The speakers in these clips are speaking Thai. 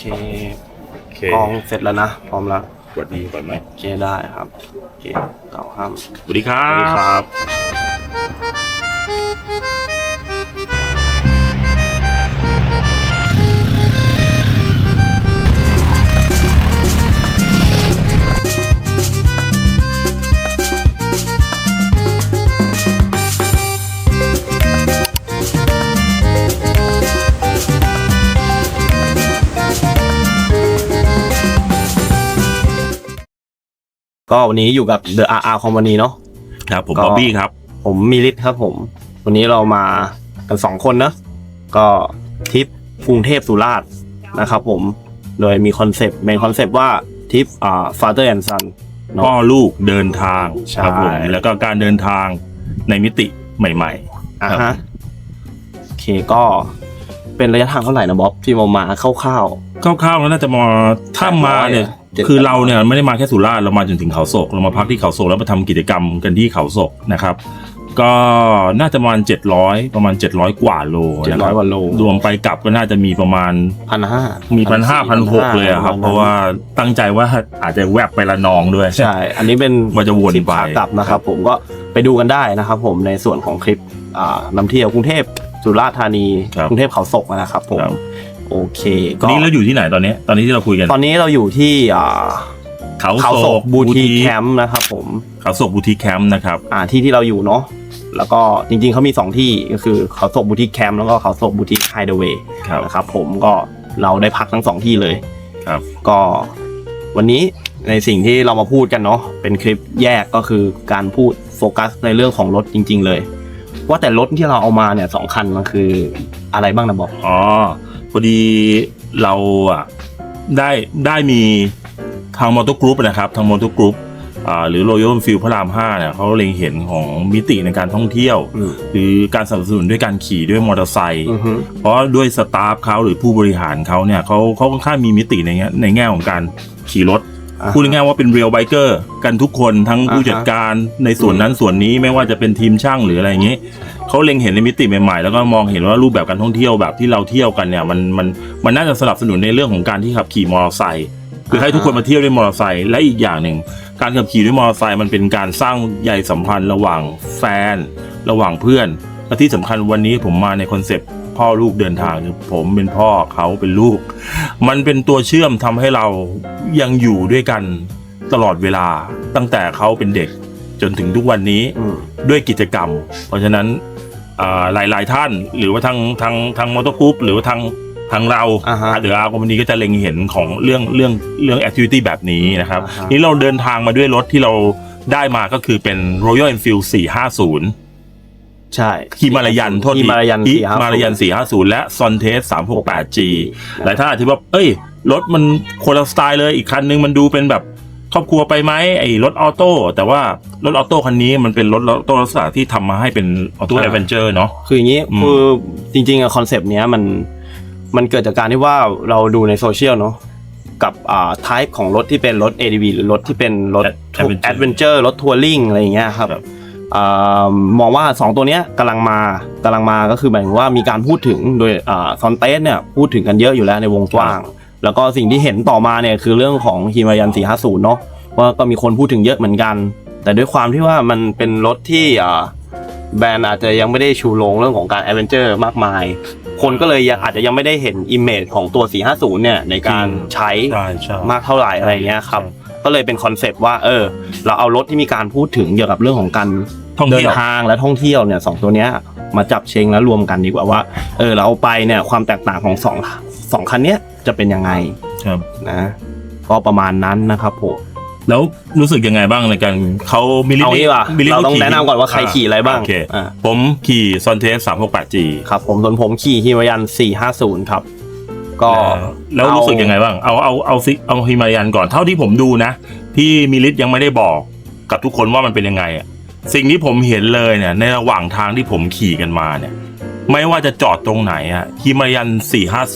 เคโอเคกองเสร็จแล้วนะ พร้อมแล้วสวัสดีก่อนไหมโอเคได้ครับโอเคเก้าห้าม สวัสดีครัสวัสดีครับ บ ก็วันนี้อยู่กับ The RR Company เนาะ ครับผมก็ บ๊อบบี้ครับ ผมมีลิศครับผม วันนี้เรามากันสองคนนะ ก็ทริปกรุงเทพสุราษฎร์นะครับผม โดยมีคอนเซปต์เป็นคอนเซปต์ว่าทริปอ่า father and son เนาะ พ่อลูกเดินทางใช่ ครับผมแล้วก็การเดินทางในมิติใหม่ อะฮะ โอเคก็เป็นระยะทางเท่าไหร่นะบ๊อบที่มามาคร่าว ๆ คร่าวๆแล้วน่าจะมาถ้ามาเนี่ยเจ็ด คือเราเนี่ยไม่ได้มาแค่สุราษฎร์เรามาจนถึงเขาโศกเรามาพักที่เขาโศกแล้วมาทำกิจกรรมกันที่เขาโศกนะครับ ก็น่าจะประมาณ 700 ประมาณ 700 กว่าโลๆเจ็ดนะคร้อยรับกว่าโล รวมไปกลับก็น่าจะมีประมาณ พันห้ามีพันห้าพันหกเลยอะครับ เพราะว่าตั้งใจว่าอาจจะแวบไประนองด้วย ใช่ อันนี้เป็นว่าจะวนทริปไปขากลับนะครับ ผมก็ไปดูกันได้นะครับ ผมในส่วนของคลิปอ่านำเที่ยวกรุงเทพสุราษฎร์ธานี ครับกรุงเทพเขาศกนะครับผมครับ โอเคก็นี่เราอยู่ที่ไหนตอนนี้ ตอนนี้ที่เราคุยกัน ตอนนี้เราอยู่ที่อ่าเขาเขาโศศกกบูทีแคมป์นะครับผมเขาโศกบูทีแคมป์นะครับอ่าที่ที่เราอยู่เนาะแล้วก็จริงๆเขามี 2 ที่ก็คือเขาศกบูทีแคมป์แล้วก็เขาศกบูทีไฮเดเวย์ครับนะครับผมก็เราได้พักทั้งสองที่เลยครับก็วันนี้ในสิ่งที่เรามาพูดกันเนาะเป็นคลิปแยกก็คือการพูดโฟกัสในเรื่องของรถจริง ๆ เลย ว่าแต่รถที่เราเอามาเนี่ยสองคันมันคืออะไรบ้างนะบอกอ๋อ พอดีเราอะได้ได้มีทางมอเตอร์กรุ๊ปนะครับ ทางมอเตอร์กรุ๊ปอ่าหรือ Royal Enfield พระราม5เนี่ยเขาเล็งเห็นของมิติในการท่องเที่ยวอืมหรือการสนับสนุนด้วยการขี่ด้วยมอเตอร์ไซค์อือฮึเพราะด้วยสตาฟเขาหรือผู้บริหารเขาเนี่ยเขาเขาค่อนข้างมีมิติในแง่ในแง่ของการขี่รถอ่า พูดง่ายๆว่าเป็นเรียลไบเกอร์กันทุกคนทั้งผู้จัดการในส่วนนั้นส่วนนี้ไม่ว่าจะเป็นทีมช่างหรืออะไรอย่างนี้เขาเล็งเห็นในมิติใหม่ๆ แล้วก็มองเห็นว่ารูปแบบการท่องเที่ยวแบบที่เราเที่ยวกันเนี่ยมันมันมันน่าจะสนับสนุนในเรื่องของการที่ขับขี่มอเตอร์ไซค์คือให้ทุกคนมาเที่ยวด้วยมอเตอร์ไซค์และอีกอย่างหนึ่งการขับขี่ด้วยมอเตอร์ไซค์มันเป็นการสร้างใยสัมพันธ์ระหว่างแฟน ระหว่างเพื่อนและที่สำคัญวันนี้ผมมาในคอนเซปต์ พ่อลูกเดินทางคือผมเป็นพ่อเขาเป็นลูก มันเป็นตัวเชื่อมทำให้เรายังอยู่ด้วยกันตลอดเวลาตั้งแต่เขาเป็นเด็กจนถึงทุกวันนี้อืมด้วยกิจกรรม เพราะฉะนั้นอ่าหลายๆท่านหรือว่าทางทางทางมอเตอร์กรุ๊ปหรือว่าทางทางเราอ่าฮะเดี๋ยวอาคอมพานีก็จะเล็งเห็นของเรื่องเรื่องเรื่องแอคทิวิตี้แบบนี้นะครับอ่าฮะนี่เราเดินทางมาด้วยรถที่เราได้มาก็คือเป็น Royal Enfield 450 ใช่ฮิมาลายันโทษทีฮิมาลายันฮิ450มาลายัน450และซอนเทส 368G หลายท่านอาจจะว่าเอ้ย รถมันคนละสไตล์เลยอีกคันนึงมันดูเป็นแบบครอบครัวไปไหมไอ้รถออโต้แต่ว่ารถออโต้คันนี้มันเป็นรถออโต้ลักษณะที่ทำมาให้เป็นออโต้อ่าแอดเวนเจอร์เนาะ คืออย่างนี้อืม คือจริงๆอะคอนเซปต์เนี้ยมันมันเกิดจากการที่ว่าเราดูในโซเชียลเนาะกับอ่า type ของรถที่เป็นรถ ADV หรือรถที่เป็นรถ Adventure แอดเวนเจอร์รถทัวริงอะไรอย่างเงี้ยครับ ครับ อ่ามองว่า 2 ตัวเนี้ยกำลังมากำลังมาก็คือหมายถึงว่ามีการพูดถึงโดยอ่าซอนเตสเนี่ยพูดถึงกันเยอะอยู่แล้วในวงกว้าง แล้วก็สิ่งที่เห็นต่อมาเนี่ยคือเรื่องของฮิมายัน 450 เนาะว่าก็มีคนพูดถึงเยอะเหมือนกัน แต่ด้วยความที่ว่ามันเป็นรถที่อ่าแบรนด์อาจจะยังไม่ได้ชูโรงเรื่องของการแอดเวนเจอร์มากมาย คนก็เลยยังอาจจะยังไม่ได้เห็นอิมเมจของตัว 450 เนี่ยในการใช้ใช่ใช่มากเท่าไหร่อะไรเงี้ยครับ ก็เลยเป็นคอนเซปต์ว่าเออ เราเอารถที่มีการพูดถึงเกี่ยวกับเรื่องของการท่องเดิเที่นยวทางและท่องเที่ยวเนี่ยสองตัวเนี้ยมาจับเชงแล้วรวมกันดีกว่าว่าเออเราเอาไปเนี่ยความแตกต่างของสองสองคันเนี้ยจะเป็นยังไงครับ นะก็ประมาณนั้นนะครับผม แล้วรู้สึกยังไงบ้างในการเขามิลลิเอางี้ดีกว่ามิลลิเราต้องแนะนำก่อนว่าใครขี่อะไรบ้างโอเคอ่าผมขี่ซอนเทส 368G ครับผมส่วนผมขี่ฮิมายัน450 ครับ ก็แล้วรู้สึกยังไงบ้างเอาเอาเอาซิเอาฮิมาลายันก่อนเท่าที่ผมดูนะที่มิลิตยังไม่ได้บอกกับทุกคนว่ามันเป็นยังไงอะสิ่งที่ผมเห็นเลยเนี่ย ในระหว่างทางที่ผมขี่กันมาเนี่ย ไม่ว่าจะจอดตรงไหนอะฮิมาลายัน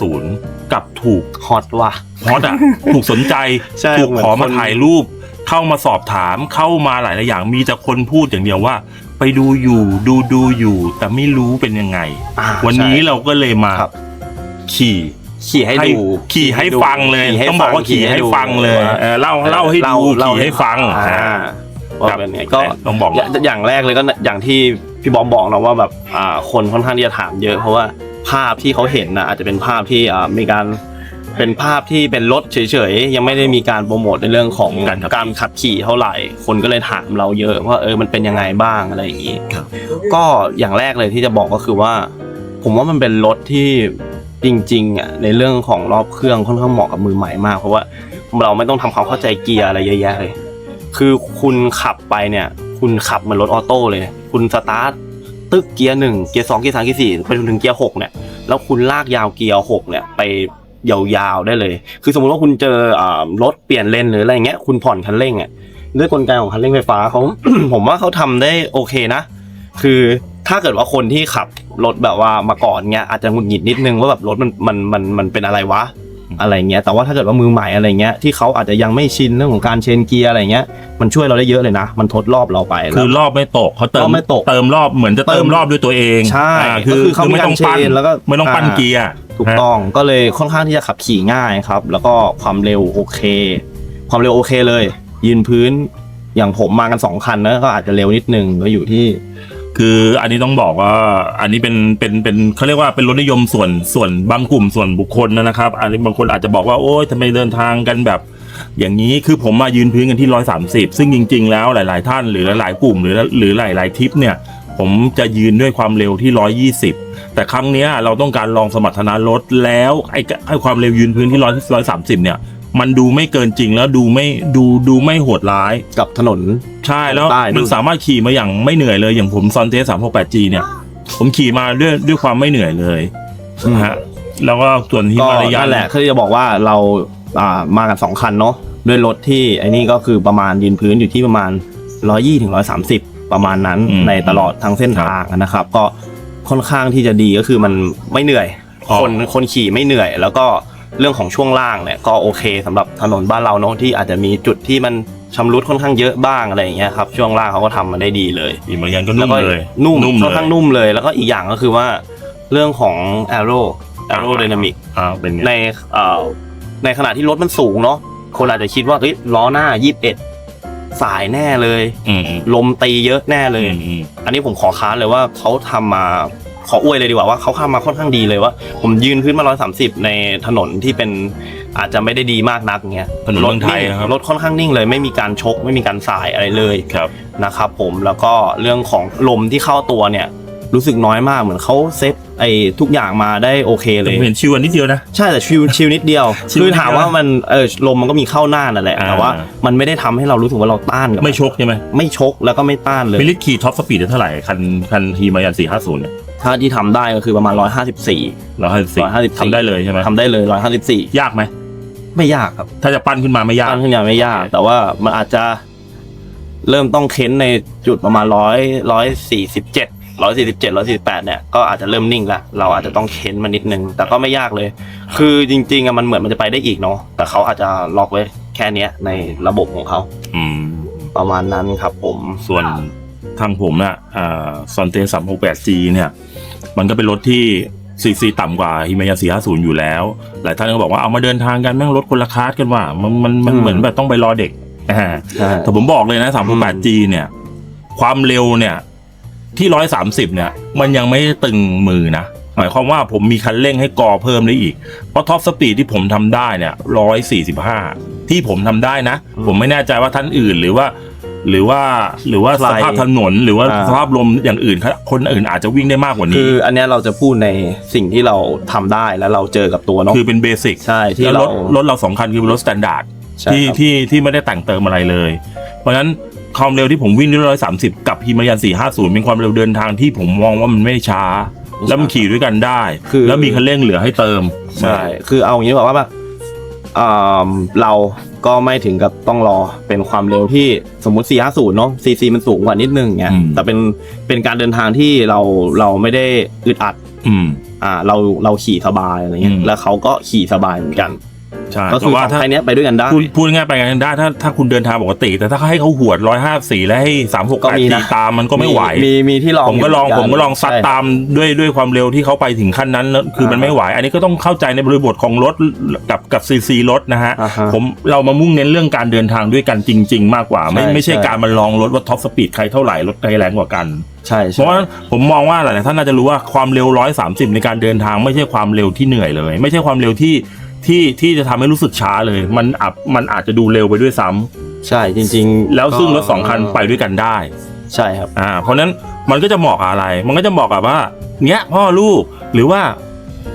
450 กับถูกฮอตว่ะฮอตอะถูกสนใจใช่ถูกเหมือนขอมาคนถ่ายรูป เข้ามาสอบถามเข้ามาหลายๆอย่างมีแต่คนพูดอย่างเดียวว่า ไปดูอยู่ดูดูอยู่ แต่ไม่รู้เป็นยังไงอ่าวันนี้ใช่เราก็เลยมาครับขี่ ขี่ให้ดูขี่ให้ฟังเลยขี่ให้ต้องบอกว่าขี่ให้ฟังเลยว่าเออเล่าเล่าให้ดูขี่ให้ฟังอ่าว่าครับเป็นไงก็ต้องบอกอย่างอย่างแรกเลยก็อย่างที่พี่บอมบอกนะว่าแบบอ่าคนค่อนข้างที่จะถามเยอะเพราะว่าภาพที่เขาเห็นนะอาจจะเป็นภาพที่อ่ามีการเป็นภาพที่เป็นรถเฉยๆ ยังไม่ได้มีการโปรโมทในเรื่องของการขับการขับขี่เท่าไหร่ คนก็เลยถามเราเยอะว่าเออมันเป็นยังไงบ้างอะไรอย่างนี้ครับก็อย่างแรกเลยที่จะบอกก็คือว่า ผมว่ามันเป็นรถที่ จริงๆอะในเรื่องของรอบเครื่องค่อนข้างเหมาะกับมือใหม่มาก เพราะว่าเราไม่ต้องทำความเข้าใจเกียร์อะไรเยอะแยะเลย คือคุณขับไปเนี่ย คุณขับเหมือนรถออโต้เลย คุณสตาร์ทตึกเกียร์หนึ่งเกียร์สองเกียร์สามเกียร์สี่ไปจนถึงเกียร์หกเนี่ยแล้วคุณลากยาวเกียร์หกเนี่ยไปยาวๆได้เลย คือสมมุติว่าคุณเจอรถเปลี่ยนเลนหรืออะไรเงี้ย คุณผ่อนคันเร่งอะด้วยกลไกของคันเร่งไฟฟ้าเขาผมว่าเขาทำได้โอเคนะ คือ ถ้าเกิดว่าคนที่ขับรถแบบว่ามาก่อนเงี้ยอาจจะหงุดหงิดนิดนึงว่าแบบรถมันมันมันมันเป็นอะไรวะอะไรเงี้ยแต่ว่าถ้าเกิดว่ามือใหม่อะไรเงี้ยที่เขาอาจจะยังไม่ชินเรื่องของการเชนเกียร์อะไรเงี้ยมันช่วยเราได้เยอะเลยนะ มันทดรอบเราไปแล้วคือรอบไม่ตกเขาเติรมอบไม่ตกเติมรอบเหมือนจะเติมเติมรอบด้วยตัวเองใช่อ่าคือก็คือเขาคือไม่ต้องปั้นมีการเชนแล้วก็ไม่ต้องปั้นอ่าเกียร์ถูกต้องก็เลยค่อนข้างที่จะขับขี่ง่ายครับ แล้วก็ความเร็วโอเค ความเร็วโอเคเลย ยืนพื้นอย่างผมมากันสองคันนะก็อาจจะเร็วนิดนึงก็อยู่ที่ คืออันนี้ต้องบอกว่าอันนี้เป็นเป็นเป็นเขาเรียกว่าเป็นรถนิยมส่วนส่วนบางกลุ่มส่วนบุคคลนะครับ อันนี้บางคนอาจจะบอกว่าโอ้ยทำไมเดินทางกันแบบ อย่างนี้คือผมมายืนพื้นกันที่ร้อยสามสิบซึ่งจริง ๆ แล้วหลาย ๆ ท่านหรือหลายๆกลุ่มหรือหรือหลาย ๆทริปเนี่ย ผมจะยืนด้วยความเร็วที่ร้อยยี่สิบแต่ครั้งนี้เราต้องการลองสมรรถนะรถแล้วไอ้ไอ้ความเร็วยืนพื้นที่ร้อยร้อยสามสิบเนี่ย มันดูไม่เกินจริงแล้วดูไม่ดูดูไม่โหดร้าย กับถนน ใช่แล้วใต้ด้วย มันสามารถขี่มาอย่างไม่เหนื่อยเลย อย่างผมซอนเทสสามหกแปดจีเนี่ย ผมขี่มาด้วยด้วยความไม่เหนื่อยเลยนะฮะแล้วก็ส่วนที่ก็มาระยะนั่นแหละคือจะบอกว่าเราอ่ามากันสองคันเนาะด้วยรถที่ไอ้นี่ก็คือประมาณยืนพื้นอยู่ที่ประมาณร้อยี่ถึงร้อยสามสิบประมาณนั้นในตลอดทั้งเส้นทางนะครับ ก็ค่อนข้างที่จะดีก็คือมันไม่เหนื่อยคนคนขี่ไม่เหนื่อย แล้วก็ เรื่องของช่วงล่างเนี่ยก็โอเคสำหรับถนนบ้านเราเนาะที่อาจจะมีจุดที่มันชำรุดค่อนข้างเยอะบ้างอะไรอย่างเงี้ยครับช่วงล่างเขาก็ทำมาได้ดีเลยอีกบางอย่างก็แล้นุ่วมก็เลยนุ่มนุ่มค่อนเลข้ายงนุ่มเลย แล้วก็อีกอย่างก็คือว่าเรื่องของ aero aerodynamic อ่าเป็นไงในเอ่อในขณะที่รถมันสูงเนาะคนอาจจะคิดว่าเฮ้ยล้อหน้า21สายแน่เลยอืมอืมลมตีเยอะแน่เลยอืมอืมอันนี้ผมขอค้านเลยว่าเขาทำมา ขออวยเลยดีกว่าว่าเขาทำมาค่อนข้างดีเลยว่า ผมยืนขึ้นมา 130 ในถนนที่เป็นอาจจะไม่ได้ดีมากนักเงี้ยถนนเมืองไทยนิ่งนะครับรถค่อนข้างนิ่งเลย ไม่มีการชก ไม่มีการสายอะไรเลยครับนะครับผมแล้วก็เรื่องของลมที่เข้าตัวเนี่ยรู้สึกน้อยมากเหมือนเขาเซตไอ้ทุกอย่างมาได้โอเคแต่เลผยมเห็นชิวอันนิดเดียวนะใช่แต่ชิวชิวนิดเดียวชิวคือนิดเดียวถามว่ามันเออลมมันก็มีเข้าหน้านั่นแหละอ่าแต่ว่ามันไม่ได้ทำให้เรารู้สึกว่าเราต้านกับไม่ชกใช่ไหมไม่ชกแล้วก็ไม่ต้านเลยมิลิขี่ท็อปสปีดได้เท่าไหร่คันคันฮีมายันสี่ห้าศูนย์เนี่ย ถ้าที่ทำได้ก็คือประมาณ 154 ร้อยห้าสิบสี่154 ทำได้เลยใช่ไหมทำได้เลย 154 ยากไหมไม่ยากครับถ้าจะปั้นขึ้นมาไม่ยากต้านขึ้นมาไม่ยาก แต่ว่ามันอาจจะเริ่มต้องเค้นในจุดประมาณร้อยร้อยสี่สิบเจ็ดร้อยสี่สิบเจ็ดร้อยสี่สิบแปดเนี่ยก็อาจจะเริ่มนิ่งละเราอาจจะต้องเค้นมันนิดนึง แต่ก็ไม่ยากเลย คือจริงๆอะมันเหมือนมันจะไปได้อีกเนาะแต่เขาอาจจะล็อกไว้แค่เนี้ยในระบบของเขาอืมประมาณนั้นครับผม ส่วน ทางผมน่ะอ่าซอนเตสามหกแปดจีเนี่ย มันก็เป็นรถที่ซีซีต่ำกว่าฮิมายาสี่ห้าศูนย์อยู่แล้ว หลายท่านก็บอกว่าเอามาเดินทางกันแม่งรถคนละคลาสกันว่า มันมันมันเหมือนแบบต้องไปรอเด็กอ่าใช่แต่ผมบอกเลยนะสามหกแปดจีเนี่ย ความเร็วเนี่ย ที่ร้อยสามสิบเนี่ย มันยังไม่ได้ตึงมือนะหมายความว่าผมมีคันเร่งให้กอเพิ่มได้อีก เพราะท็อปสปีดที่ผมทำได้เนี่ยร้อยสี่สิบห้าที่ผมทำได้นะ ผมไม่แน่ใจว่าท่านอื่นหรือว่า หรือว่าหรือว่าสภาพถนนหรือว่าสภาพลมอย่างอื่นครับคนอื่นอาจจะวิ่งได้มากกว่าคืนี้ออันเนี้ยเราจะพูดในสิ่งที่เราทำได้แล้วเราเจอกับตัวเนาะคือเป็นเบสิกใช่ที่แล้วรเราถรถเราสองคันคือเป็นรถสแตนดาร์ดใช่ที่ครับที่ที่ไม่ได้แต่งเติมอะไรเลย เพราะฉะนั้นความเร็วที่ผมวิ่งที่ร้อยสามสิบกับฮิมายันสี่ห้าศูนย์เป็นความเร็วเดินทางที่ผมมองว่ามันไม่ช้า แล้วมันขี่ด้วยกันได้คือแล้วมีคันเร่งเหลือให้เติมใช่คือเอาอย่างนี้บอกว่า แบบอ่าเราก็ไม่ถึงกับต้องรอเป็นความเร็วที่สมมุติ 450 เนาะ CC มันสูงกว่านิดนึงเงี้ยอืม แต่เป็นเป็นการเดินทางที่เราเราไม่ได้อึดอัด อืม อ่าเราเราขี่สบายอะไรเงี้อืยม แล้วเขาก็ขี่สบายเหมือนกัน ใช่ก็คือแต่ว่าสองถ้า ไทยเนี้ยไปด้วยกันได้ พูดพูดง่ายๆไปกันได้ถ้าถ้าคุณเดินทางปกติ แต่ถ้าเขาให้เขาหวดร้อยห้าสี่แล้วให้สามหกก็แปดมีตีนะ ตามมันก็ไม่ไหว มีมีที่ลองผมก็ลองยู่ผมเหนนก็ลองซัดใช่ ตามด้วยด้วยความเร็วที่เขาไปถึงขั้นนั้นแล้วคือมันอ่าไม่ไหว อันนี้ก็ต้องเข้าใจในบริบทของรถกับกับซีซีรถนะฮะ อ่าฮะผมเรามามุ่งเน้นเรื่องการเดินทางด้วยกันจริง ๆ มากกว่า ไม่ใช่ไม่ใช่ใช่ การมาลองรถว่าท็อปสปีดใครเท่าไหร่รถใครแรงกว่ากัน ใช่เพใช่ ราะว่าผมมองว่าหลายๆท่านน่าจะรู้ว่าความเร็วร้อยสามสิบในการเดินทางไม่ใช่ความเร็วที่เหนื่อยเลย ไม่ใช่ความเร็วที่ ที่ที่จะทำให้รู้สึกช้าเลย มันอาจมันอาจจะดูเร็วไปด้วยซ้ำใช่จริงๆแล้วซึ่งรถสองก็คันไปด้วยกันได้ ใช่ครับ อ่าเพราะฉะนั้นมันก็จะเหมาะกับอะไร มันก็จะเหมาะกับว่า เนี้ยพ่อลูกหรือว่า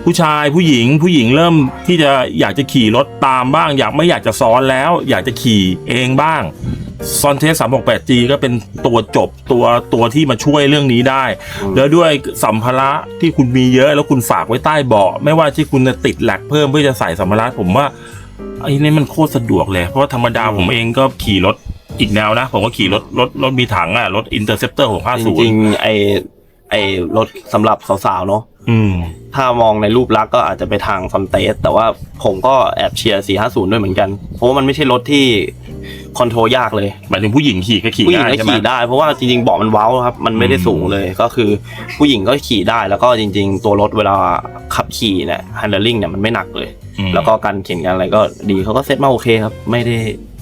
ผู้ชายผู้หญิงผู้หญิงเริ่มที่จะอยากจะขี่รถตามบ้าง อยากไม่อยากจะซ้อนแล้ว อยากจะขี่เองบ้างซอนเทสสามหกแปดจีก็เป็นตัวจบตัวตัวที่มาช่วยเรื่องนี้ได้ แล้วด้วยสัมภาระที่คุณมีเยอะแล้วคุณฝากไว้ใต้เบาะไม่ว่าที่คุณจะติดแหลกเพิ่มเพื่อจะใส่สัมภาระผมว่าไอ้นี่มันโคตรสะดวกเลย เพราะว่าธรรมดาผมเองก็ขี่รถอีกแนวนะ ผมก็ขี่รถรถรถมีถังอะรถอินเตอร์เซปเตอร์หกห้าศูนย์จริงไอไอรถสำหรับสาวๆเนาะ อืม ถ้ามองในรูปลักษณ์ก็อาจจะไปทางฟอนเตสแต่ว่าผมก็แอบเชียร์ 450 ด้วยเหมือนกัน เพราะว่ามันไม่ใช่รถที่คอนโทรลยากเลยหมายถึงผู้หญิงขี่ก็ขี่ผู้หญิงได้ก็ใช่ไหม ขี่ได้ เพราะว่าจริงๆเบาะมันเว้าครับ มันไม่ได้อืมสูงเลยก็คือผู้หญิงก็ขี่ได้แล้วก็จริง ๆ ตัวรถเวลาขับขี่เนี่ยฮันเดอร์ลิงเนี่ยมันไม่หนักเลย อืม แล้วก็การเข็นกันอะไรก็ดีเขาก็เซ็ตมาโอเคครับ ไม่ได้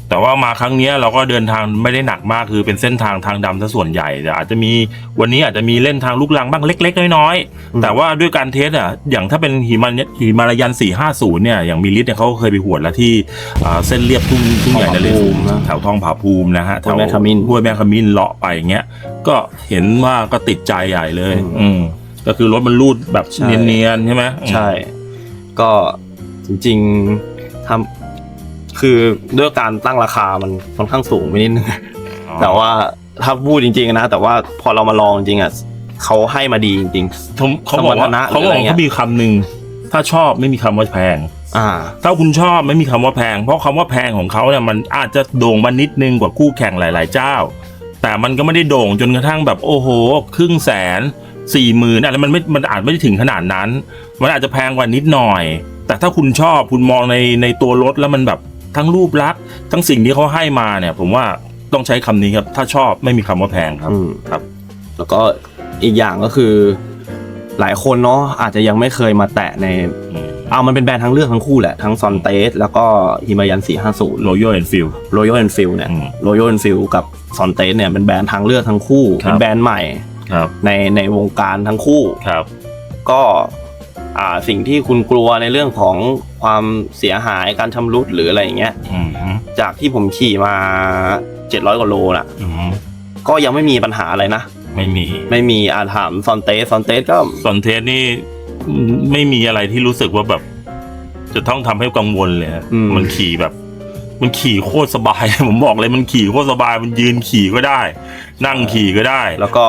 แต่ว่ามาครั้งเนี้ยเราก็เดินทางไม่ได้หนักมากคือเป็นเส้นทางทางดำซะส่วนใหญ่แต่อาจจะมีวันนี้อาจจะมีเล่นทางลูกลังบ้างเล็ก ๆ น้อยอืมๆแต่ว่าด้วยการเทสอะอย่างถ้าเป็นหิมันหิมาลายัน 450 เนี่ยอย่างมิลิสเนี่ยเขาก็เคยไปหวดแล้วที่อ่าเส้นเรียบทุ่งทุ่งใหญ่นเรศวรแถวทองผาภูมินะฮะแถห้วยวแม่ขมิ้นห้วยแม่ขมิ้นเลาะไปอย่างเงี้ยก็เห็นว่าก็ติดใจใหญ่เลย อืมอืมก็คือรถมันรูดแบบใช่เนียนๆใช่ไหมอืมใช่ ก็จริงๆทำ คือด้วยการตั้งราคามันค่อนข้างสูงไปนิดนึงแต่ว่าถ้าพูดจริงๆนะ แต่ว่าพอเรามาลองจริงๆอะเขาให้มาดีจริงผมเขาบอกว่าสมรรถนะเขาบอกหรืออะไรเงี้ว่ายเขามีคำหนึ่งถ้าชอบไม่มีคำว่าแพงๆอ่าถ้าคุณชอบไม่มีคำว่าแพง เพราะคำว่าแพงของเขาเนี่ยมันอาจจะโด่งมานิดนึงกว่าคู่แข่งหลาย ๆ เจ้า แต่มันก็ไม่ได้โด่งจนกระทั่งแบบโอ้โห ครึ่งแสนสี่หมื่นอะไรมันไม่มันอาจไม่ได้ถึงขนาดนั้น มันอาจจะแพงกว่านิดหน่อย แต่ถ้าคุณชอบคุณมองในในตัวรถแล้วมันแบบ ทั้งรูปลักษณ์ทั้งสิ่งที่เขาให้มาเนี่ย ผมว่าต้องใช้คำนี้ครับ ถ้าชอบไม่มีคำว่าแพงครับอืม ครับ แล้วก็อีกอย่างก็คือ หลายคนเนาะอาจจะยังไม่เคยมาแตะในอืมเอามันเป็นแบรนด์ทั้งเลือกทั้งคู่แหละ ทั้งซอนเตสแล้วก็ฮิมายัน 450 Royal Enfield Royal Enfield เนี่ย อืม Royal Enfield กับซอนเตสเนี่ยเป็นแบรนด์ทางเลือกทั้งคู่ ครับ เป็นแบรนด์ใหม่ครับในในวงการทั้งคู่ ครับ ก็อ่า สิ่งที่คุณกลัวในเรื่องของความเสียหายการชำรุดหรืออะไรอย่างเงี้ยอืมจากที่ผมขี่มา 700กว่าโลน่ะ อืมก็ยังไม่มีปัญหาอะไรนะ ไม่มีไม่มีอาถามซอนเตสซอนเตสก็ส่วนเทสนี่ไม่มีอะไรที่รู้สึกว่าแบบ จะต้องทำให้กังวลเลยฮะอืม มันขี่แบบ มันขี่โคตรสบาย ผมบอกเลยมันขี่โคตรสบายมันยืนขี่ก็ได้ นั่งขี่ก็ได้ แล้วก็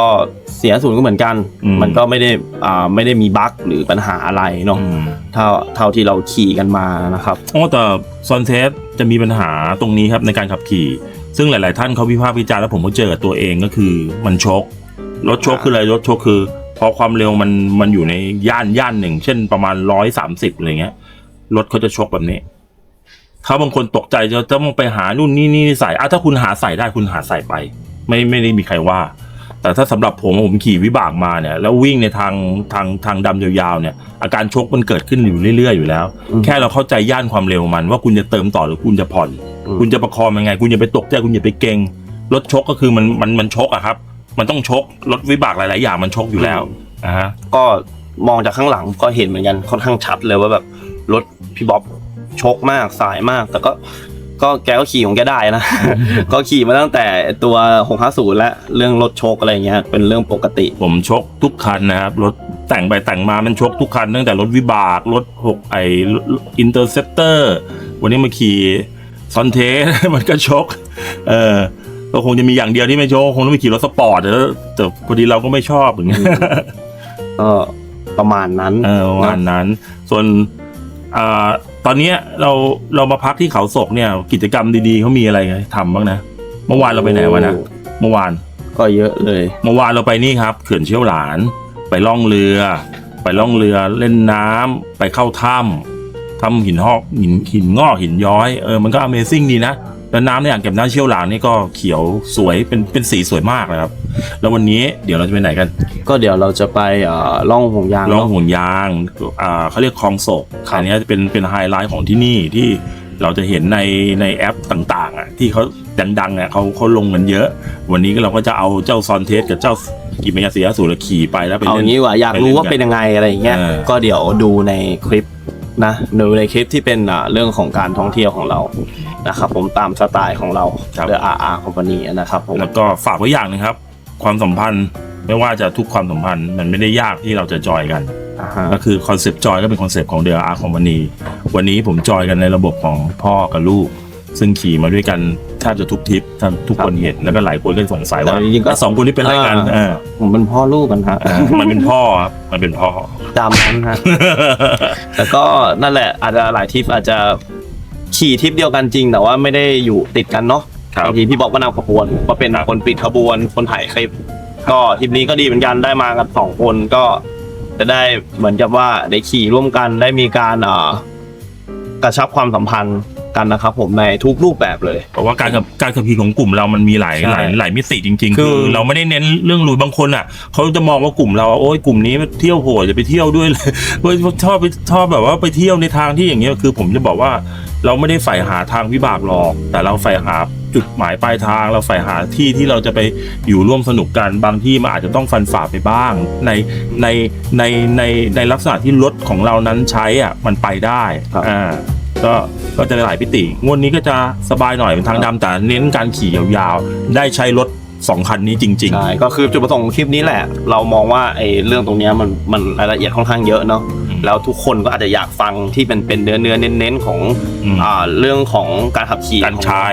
เสียศูนย์ก็เหมือนกัน อืม มันก็ไม่ได้อ่าไม่ได้มีบั๊กหรือปัญหาอะไรเนาะอืมเท่าเท่าที่เราขี่กันมานะครับโอ้แต่ซอนเทสจะมีปัญหาตรงนี้ครับในการขับขี่ ซึ่งหลาย ๆ ท่านเขาวิพากษ์วิจารณ์แล้วผมก็เจอกับตัวเองก็คือมันชกรถชกคืออะไรรถชกคือ พอความเร็วมันมันอยู่ในย่านย่านหนึ่ง เช่นประมาณร้อยสามสิบอะไรเงี้ยรถเขาจะชกแบบนี้ ถ้าบางคนตกใจจะต้องไปหานู่นนี่นี่ใส่อะถ้าคุณหาใส่ได้คุณหาใส่ไป ไม่ไม่ได้มีใครว่า แต่ถ้าสำหรับผมผมขี่วิบากมาเนี่ย แล้ววิ่งในทางทางทางดำยาวๆเนี่ย อาการชกมันเกิดขึ้นอยู่เรื่อยๆอยู่แล้วอืมแค่เราเข้าใจย่านความเร็วมัน ว่าคุณจะเติมต่อหรือคุณจะผ่อนอืมคุณจะประคองยังไง คุณอย่าไปตกใจคุณอย่าไปเก่งรถชกก็คือมันมันมันชกอะครับ มันต้องชกรถวิบากหลาย ๆ อย่างมันชกอยู่แล้วอ่าฮะก็มองจากข้างหลังก็เห็นเหมือนกันค่อนข้างชัดเลยว่าแบบ รถพี่บ๊อบชกมากสายมาก แต่ก็ก็แกก็ขี่ของแกได้นะ ก็ขี่มาตั้งแต่ตัว 650 แล้วเรื่องรถชกอะไรเงี้ยเป็นเรื่องปกติ ผมชกทุกคันนะครับ รถแต่งไปแต่งมามันชกทุกคันตั้งแต่รถวิบาก รถหกไออินเตอร์เซปเตอร์วันนี้มาขี่ซอนเทสมันก็ชก เออก็คงจะมีอย่างเดียวที่ไม่ชกคงต้องไปขี่รถสปอร์ตแต่แต่พอดีเราก็ไม่ชอบอย่างเงี้ยก็ประมาณนั้นเออประมาณนั้น ส่วน อ่าตอนเนี้ยเราเรามาพักที่เขาศกเนี่ย กิจกรรมดีๆเขามีอะไรให้ทำบ้างนะเมื่อวานเราไปไหนวะนะเมื่อวานก็เยอะเลย เมื่อวานเราไปนี่ครับ เขื่อนเชี่ยวหลาน ไปล่องเรือ ไปล่องเรือเล่นน้ำไปเข้าถ้ำทำหินหอกหินหินงอกหินย้อยเออมันก็ Amazing ดีนะ แล้วน้ำในอ่างเก็บน้ำเชี่ยวหลานนี่ก็เขียวสวยเป็นเป็นสีสวยมากนะครับ แล้ววันนี้เดี๋ยวเราจะไปไหนกัน ก็เดี๋ยวเราจะไปเอ่อล่องห่วงยางล่องเนาะห่วงยางอ่าเขาเรียกคลองโศกอันนี้จะเป็นเป็นไฮไลท์ของที่นี่ที่เราจะเห็นในในแอปต่างๆอะที่เขาดังๆอะเขาเขาลงกันเยอะ วันนี้เราก็จะเอาเจ้าซอนเทสกับเจ้ากิมยาเสียสูรขี่ไปแล้วไปเอาเล่อนย่างนี้ดีกว่าอยากรู้ว่าเป็นยังไงอะไรอย่างเงี้ย เออ ก็เดี๋ยวดูในคลิปนะดูในคลิปที่เป็นอ่าเรื่องของการท่องเที่ยวของเรา นะครับผมตามสไตล์ของเราเดอะอาร์อาร์คอมพานีนะครับผม แล้วก็ฝากไว้อย่างหนึงครับ ความสัมพันธ์ไม่ว่าจะทุกความสัมพันธ์มันไม่ได้ยากที่เราจะจอยกัน อ่าฮะก็คือคอนเซปต์จอยก็เป็นคอนเซปต์ของเด e อาร์คอมพานีวันนี้ผมจอยกันในระบบของพ่อกับลูก ซึ่งขี่มาด้วยกันแทบจะทุกทริปท่านทุกคนเห็นแล้วก็หลายคนก็สงสัยว่าแต่จริงๆก็ไอ้สองคนนี้เป็นอะไรกันเออผมเป็นพ่อลูกกันฮะเออมันเป็นพ่อครับมันเป็นพ่อ ตามนั้นฮะ แต่ก็นั่นแหละอาจจะหลายทริปอาจจะ ขี่ทริปเดียวกันจริง แต่ว่าไม่ได้อยู่ติดกันเนาะครับ บางทีพี่บอกก็นำขบวนก็เป็นครับคนปิดขบวนคนถ่ายคลิป ก็ทริปนี้ก็ดีเหมือนกันได้มากันสองคนก็จะได้เหมือนกับว่าได้ขี่ร่วมกันได้มีการเอ่อกระชับความสัมพันธ์กันนะครับ ผมในทุกรูปแบบเลย เพราะว่าการขับการขับขี่ของกลุ่มเรามันมีหลายใช่หลายหลายมิติจริง ๆ คืคือ อเราไม่ได้เน้นเรื่องลุยบางคนอะเขาจะมองว่ากลุ่มเราโอ้ยกลุ่มนี้เที่ยวโหดจะไปเที่ยวด้วยเลย เว้ยชอบไปชอบแบบว่าไปเที่ยวในทางที่อย่างเงี้ยคือ ผมจะบอกว่า เราไม่ได้ใฝ่หาทางวิบากหรอก แต่เราใฝ่หาจุดหมายปลายทาง เราใฝ่หาที่ที่เราจะไปอยู่ร่วมสนุกกันบางที่มันอาจจะต้องฟันฝ่าไปบ้าง ในในในในในลักษณะที่รถของเรานั้นใช้อะมันไปได้ครับอ่าก็ก็จะหลายพิติงวดนี้ก็จะสบายหน่อยเป็นทางดำแต่เน้นการขี่ยาวๆ ได้ใช้รถสองคันนี้จริงใช่ก็คือจุดประสงค์ของคลิปนี้แหละ เรามองว่าไอ้เรื่องตรงเนี้ยมันมันรายละเอียดค่อนข้างเยอะเนาะอืม แล้วทุกคนก็อาจจะอยากฟังที่เป็นเป็นเนื้อเนื้อเน้นเน้นๆของอืมอ่าเรื่องของการขับขี่การใช้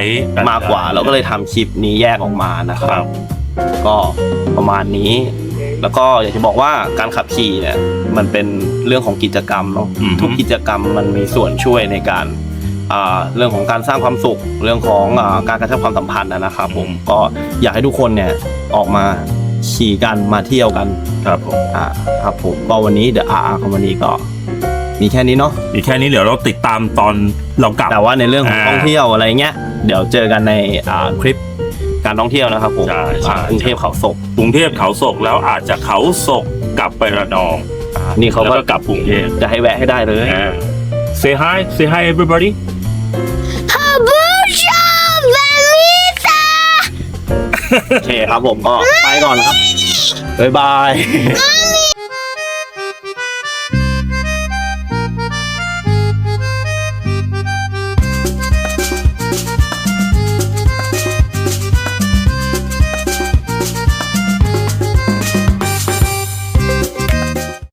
มากกว่าเราก็เลยทำคลิปนี้แยกออกมานะคครัรับบก็ประมาณนี้ แล้วก็อยากจะบอกว่าการขับขี่เนี่ยมันเป็นเรื่องของกิจกรรมเนาะอืมทุกกิจกรรมมันมีส่วนช่วยในการอ่าเรื่องของการสร้างความสุข เรื่องของอาการกระชับความสัมพันธ์นะนะครับผมก็อยากให้ทุกคนเนี่ยออกมา ขี่กันมาเที่ยวกันครับผมอ่าครับผมก็วันนี้เดอะอาร์คอมพานีก็มีแค่นี้เนาะอีกแค่นี้เดี๋ยวเราติดตามตอนเรากลับ แต่ว่าในเรื่องของอ่าท่องเที่ยวอะไรเงี้ยเดี๋ยวเจอกันในอ่าคลิปการท่องเที่ยวนะครับผมใช่ใช่ อ่ากรุงเทพเขาศกกรุงเทพเขาศกแล้วอาจจะเขาศกกลับไประนองนี่เขาแล้วก็ก็กลับกรุงเทพจะให้แวะให้ได้เลยอ่า say hi say hi everybody โอเคครับผมก็ไปก่อนครับบ๊ายบาย